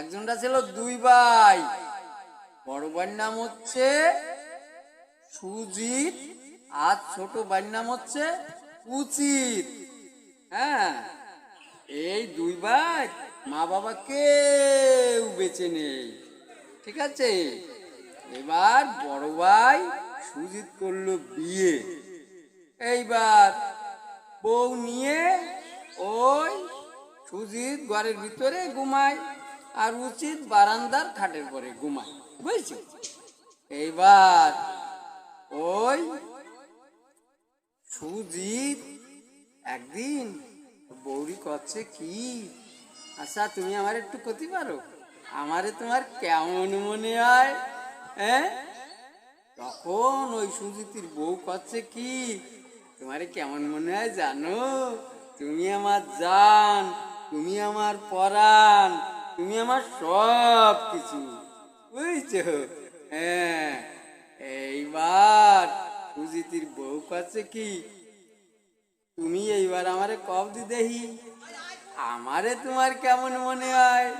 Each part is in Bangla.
একজনটা ছিল দুই ভাই। বড় ভাইয়ের নাম হচ্ছে সুজিত আর ছোট ভাইয়ের নাম হচ্ছে উচিত। হ্যাঁ এই দুই ভাই মা বাবা কেউ বেঁচে নেই। ঠিক আছে? এবার বড় ভাই সুজিত করল বিয়ে। এইবার বউ নিয়ে ওই সুজিত ঘরের ভিতরে ঘুমায়। আর উচিত বারান্দার খাটের পরে ঘুমায়। বুঝছ? এইবার ওই সুজিত একদিন বৌরি করছে কি? আচ্ছা তুমি আমার একটু ক্ষতি পারো আমারে তোমার কেমন মনে হয় হ্যাঁ? তখন ওই সুজিতির বউ করছে কি? তোমারে কেমন মনে হয় জানো? তুমি আমার জান, তুমি আমার পরাণ তুমি আমার সব কিছু। বুঝছ? হ্যাঁ এইবার সুজিতির বউ করছে কি? তুমি এইবার আমারে কব দি দেহি। আমারে তোমার কেমন মনে হয়?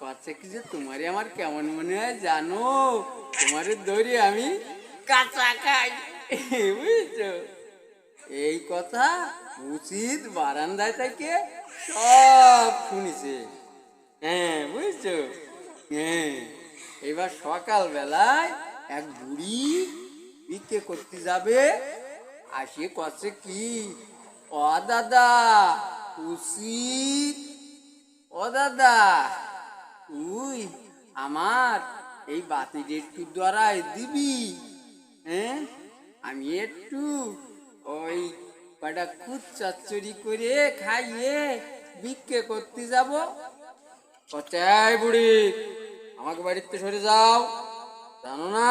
কথা কি যে তোমারে আমার কেমন মনে হয় জানো? তোমারে ধরে আমি কাঁচা খাই। বুঝছ? এই কথা উচিত বারান্দায় থেকে সব শুনিছে। হ্যাঁ বুঝছ? হ্যাঁ এবার সকাল বেলায় এক বুড়ি বিকে করতে যাবে। আসিয়ে করছে কি? ও দাদা, উচিত। ও দাদা, তুই আমার এই বাতিটা একটু দ্বারায় দিবি। হ্যাঁ আমি একটু ওই কটা খুদ চচ্চড়ি করে খাইয়ে বিক্রে করতে যাব। কচাই বুড়ি, আমাকে বাড়িতে সরে যাও। জানো না,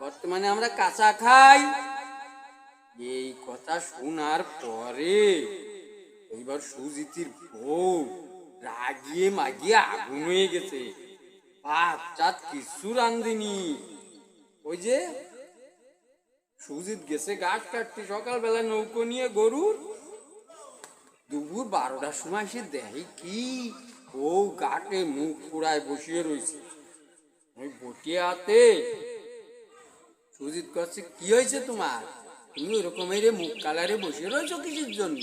বর্তমানে আমরা কাঁচা খাই। এই কথা শোনার পরে এইবার সুজিতির বউ রাগিয়ে মাগিয়ে আগুন হয়ে গেছে। ভাত কিছু রান্ধিনি ওই যে সুজিত গেছে গাছ কাটতে, সকালবেলা নৌকো নিয়ে গরুর। দুপুর বারোটার সময় সে দেয় কি ও গাটে মুখ পুরায় বসিয়ে রয়েছে ওই বটিয়াতে সুজিত করছে কি হয়েছে তোমার? তুমি ওরকম রে মুখ কালারে বসে রয়েছো কিছুর জন্য?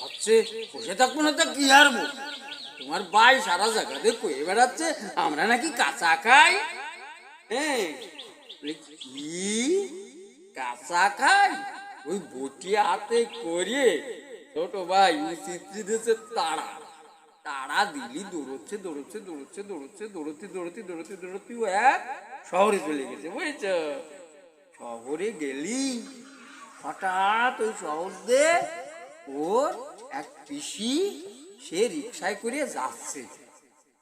হচ্ছে বসে থাকব না তা কি হারবো তোমার ভাই সারা জায়গা জায়গাতে কয়ে বেড়াচ্ছে, আমরা নাকি কাঁচা খাই? হ্যাঁ কি? কাঁচা খাই? ওই বটি হাতে করে ছোট ভাই চিত্রি দিয়েছে তারা তারা দিলি দৌড়চ্ছে দৌড়চ্ছে দৌড়চ্ছে দৌড়চ্ছে, দৌড়তে দৌড়তে দৌড়তে দৌড়তে ও এক শহরে চলে গেছে, বুঝেছ? শহরে গেলি, হঠাৎ ওই শহর দে ওর এক পিসি সে রিক্সায় করে যাচ্ছে।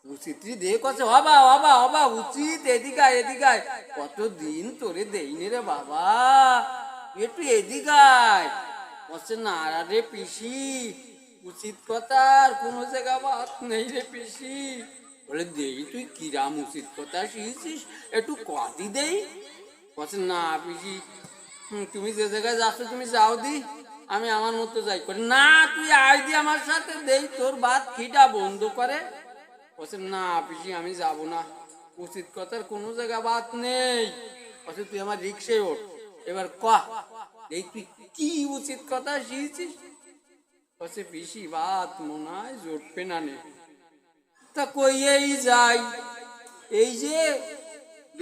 উচিত্রি দিয়ে কছে হবা হবা হবা উচিত এদিকায় এদিকায় কতদিন তোরে দেইনি রে বাবা, একটু এদিকায় কচ্ছে না রে পিসি উচিত কথার কোনো জায়গা বাদ নেই রে পিসি। বলে, দেই, তুই কিরাম উচিত কথা শিখেছিস? একটু কদি দেই? বলছে, না পিসি তুমি যে জায়গায় যাচ্ছ, তুমি যাও দি, আমি আমার মতো যাই। করে না, তুই আয় দি আমার সাথে, দেই, তোর বাদ খিটা বন্ধ করে। বলছে, না পিসি, আমি যাব না। উচিত কথার কোনো জায়গা বাদ নেই। বলছে, তুই আমার রিক্সায় ওঠ। এবার কহ এই তুই কি উচিত কথা শিখেছিস? বলছে পিসি বাদ মনে হয় জোটবে না নে। তা কইয়েই যাই। এই যে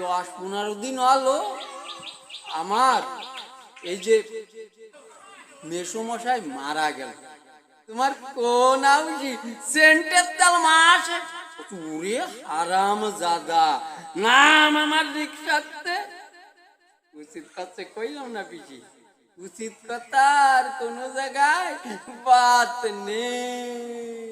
দশ পনেরো দিন হলো আমার এই যে মেসমশাই মারা গেল। তোমার কোন সেন্টের তাল মাস পুরে হারাম জাদা। নাম আমার রিক্সাতে। উচিত কথা কইলাম না পিসি। উচিত কথার কোন জায়গায় বাত নেই